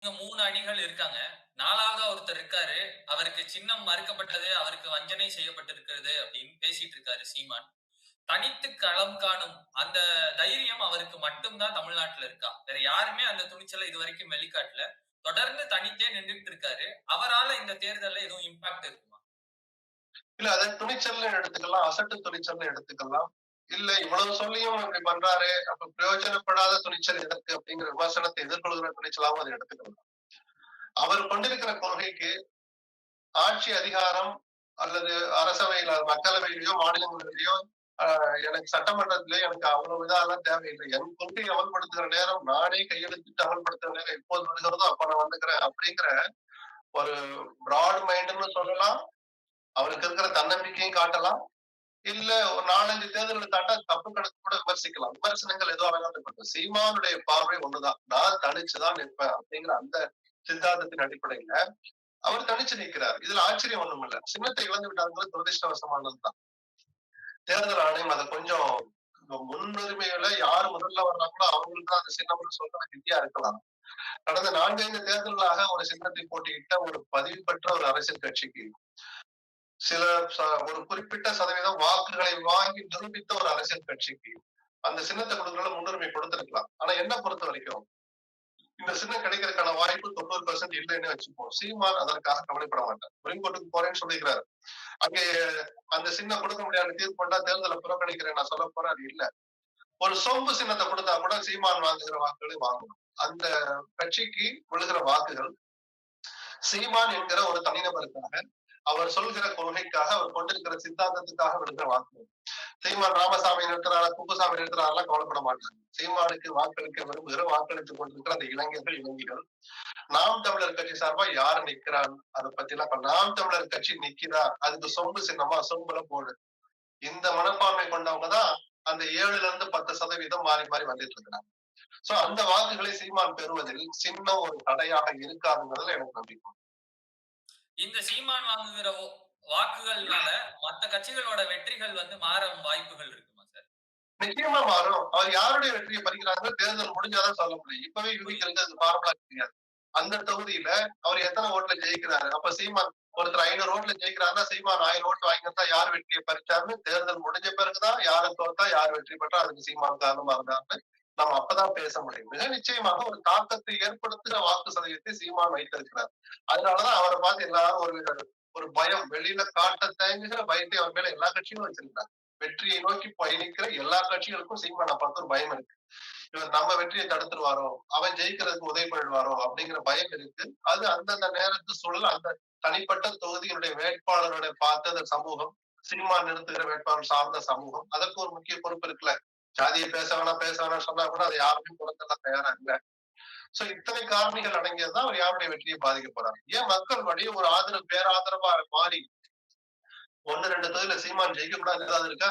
மூணு அணிகள் இருக்காங்க. நாலாவதா ஒருத்தர் இருக்காரு. அவருக்கு சின்னம் மறுக்கப்பட்டது அவருக்கு வஞ்சனை செய்யப்பட்டிருக்கிறது அப்படின்னு பேசிட்டு இருக்காரு சீமான். தனித்து களம் காணும் அந்த தைரியம் அவருக்கு மட்டும்தான் தமிழ்நாட்டுல இருக்கா? வேற யாருமே அந்த துணிச்சலை இது வரைக்கும் வெளிக்காட்டல. தொடர்ந்து தனித்தே நின்றுட்டு இருக்காரு. அவரால இந்த தேர்தல்ல எதுவும் இம்பாக்ட் இருக்குமா? இல்ல அதை துணிச்சல்னு எடுத்துக்கலாம் அசட்டு துணிச்சல்னு எடுத்துக்கலாம். இல்ல இவ்வளவு சொல்லியும் இப்படி பண்றாரு. அப்ப பிரயோஜனப்படாத துணிச்சல் எதற்கு அப்படிங்கிற விமர்சனத்தை எதிர்கொள்கிற துணிச்சலாவும் அதை எடுத்துக்கலாம் அவர் கொண்டிருக்கிற கொள்கைக்கு ஆட்சி அதிகாரம் அல்லது அரசவையில மக்களவையிலயோ மாநிலங்களிலேயோ ஆஹ் எனக்கு சட்டமன்றத்திலேயோ எனக்கு அவ்வளவு இதெல்லாம் தேவையில்லை. என் கொள்கை அமல்படுத்துகிற நேரம் நானே கையெழுத்திட்டு அமல்படுத்துகிற நேரம் எப்போது வருகிறதோ அப்ப நான் வந்துக்கிறேன் அப்படிங்கிற ஒரு பிராட் மைண்ட்னு சொல்லலாம். அவருக்கு இருக்கிற தன்னம்பிக்கையும் காட்டலாம். இல்ல ஒரு நாலஞ்சு தேர்தல்களை தாண்டா தப்பு கணக்கு கூட விமர்சிக்கலாம். விமர்சனங்கள் எதுவாக இருந்தாலும் இருக்கட்டும் சீமானுடைய பார்வை ஒண்ணுதான். நான் தனிச்சுதான் நிற்பேன் அப்படிங்கிற அந்த சித்தாந்தத்தின் அடிப்படையில அவர் தனிச்சு நிற்கிறார். இதுல ஆச்சரியம் ஒண்ணும் இல்ல சின்னத்தை இழந்து விட்டாங்கிறது துரதிருஷ்டவசமானதுதான். தேர்தல் ஆணையம் அதை கொஞ்சம் முன்னுரிமையில யார் முதல்ல வர்றாங்களோ அவங்களுக்கு தான் அந்த சின்னம்னு சொல்ற விதியா இருக்கலாம். கடந்த நான்கைந்து தேர்தல்களாக ஒரு சின்னத்தை போட்டியிட்ட ஒரு பதிவு பெற்ற ஒரு அரசியல் கட்சிக்கு சில ஒரு குறிப்பிட்ட சதவீதம் வாக்குகளை வாங்கி நிரூபித்த ஒரு அரசியல் கட்சிக்கு அந்த சின்னத்தை கொடுக்கறதுல முன்னுரிமை கொடுத்திருக்கலாம். ஆனா என்ன பொறுத்த வரைக்கும் இந்த சின்னம் கிடைக்கிறதுக்கான வாய்ப்பு தொண்ணூறு பெர்சென்ட் இல்லைன்னு வச்சுப்போம். சீமான் அதற்காக கவலைப்பட மாட்டார். சுப்ரீம் கோர்ட்டுக்கு போறேன்னு சொல்லிக்கிறாரு. அங்கே அந்த சின்ன கொடுக்க முடியாத தீர்ப்பு பண்ணா தேர்தலை புறக்கணிக்கிறேன் நான் சொல்ல போறேன் அது இல்ல. ஒரு சொம்பு சின்னத்தை கொடுத்தா கூட சீமான் வாங்குகிற வாக்குகளை வாங்கணும். அந்த கட்சிக்கு விழுகிற வாக்குகள் சீமான் என்கிற ஒரு தனிநபருக்காக அவர் சொல்கிற கொள்கைக்காக அவர் கொண்டிருக்கிற சித்தாந்தத்துக்காக விடுகிற வாக்கு சீமான் ராமசாமி நிறுத்துறாரா குப்புசாமி நிறுத்தினாரெல்லாம் கவலைப்பட மாட்டாங்க. சீமானுக்கு வாக்களிக்க விரும்புகிற வாக்களித்துக் கொண்டிருக்கிற அந்த இளைஞர்கள் இளைஞர்கள் நாம் தமிழர் கட்சி சார்பா யாரு நிக்கிறான் அதை பத்தி எல்லாம் நாம் தமிழர் கட்சி நிக்கிறா அதுக்கு சொம்பு சின்னமா சொம்புல போடு. இந்த மனப்பான்மை கொண்டவங்க தான் அந்த ஏழுல இருந்து பத்து சதவீதம் மாறி மாறி வந்துட்டு இருக்கிறாங்க. சோ அந்த வாக்குகளை சீமான் பெறுவதில் சின்ன ஒரு தடையாக இருக்காதுங்கிறதுல எனக்கு நம்பிக்கை. இந்த சீமான் வாங்குகிற வாக்குகள்னால மத்த கட்சிகளோட வெற்றிகள் வந்து மாற வாய்ப்புகள் இருக்குமா சார்? நிச்சயமா மாறும். அவர் யாருடைய வெற்றியை பறிக்கிறாங்க தேர்தல் முடிஞ்சாதான் சொல்ல முடியும். இப்பவே யூகிக்கிறது அது ஃபார்முலா கிடையாது அந்த தொகுதியில அவர் எத்தனை ஓட்டுல ஜெயிக்கிறாரு? அப்ப சீமான் ஒருத்தர் ஐநூறு ஓட்டுல ஜெயிக்கிறாருன்னா சீமான் ஆயிரம் ஓட்டு வாங்கியிருந்தா யார் வெற்றியை பறிச்சாருன்னு தேர்தல் முடிஞ்ச பிறகுதான் யாரு தோத்தா யார் வெற்றி பெற்றா அதுக்கு சீமான் காரணமா இருந்தாருன்னு நம்ம அப்பதான் பேச முடியும். மிக நிச்சயமாக ஒரு தாக்கத்தை ஏற்படுத்துகிற வாக்கு சதவீதத்தை சீமான் வைத்திருக்கிறார். அதனாலதான் அவரை பார்த்து எல்லாரும் ஒரு ஒரு பயம் வெளியில காட்ட தயங்குகிற பயத்தை அவர் மேல எல்லா கட்சியும் வச்சிருக்கிறார். வெற்றியை நோக்கி பயணிக்கிற எல்லா கட்சிகளுக்கும் சீமான பார்த்து ஒரு பயம் இருக்கு. இவர் நம்ம வெற்றியை தடுத்துருவாரோ அவன் ஜெயிக்கிறதுக்கு உதவி பண்ணிடுவாரோ அப்படிங்கிற பயம் இருக்கு. அது அந்தந்த நேரத்து சூழல் அந்த தனிப்பட்ட தொகுதியினுடைய வேட்பாளருடைய பார்த்த அந்த சமூகம் சினிமா நிறுத்துகிற வேட்பாளர் சார்ந்த சமூகம் அதற்கு ஒரு முக்கிய பொறுப்பு இருக்குல்ல. ஜாதியை பேச வேணாம் பேச வேணாம் சொன்னா கூட அதை யாருமே புறத்தெல்லாம் தயாரா இல்லை சோ இத்தனை காரணிகள் அடங்கியதுதான் அவர் யாருடைய வெற்றியை பாதிக்க போறாரு. ஏன் மக்கள் வழியே ஒரு ஆதரவு பேராதரவா மாறி ஒன்னு ரெண்டு தொகுதியில சீமான் ஜெயிக்க கூடாது ஏதாவது இருக்கா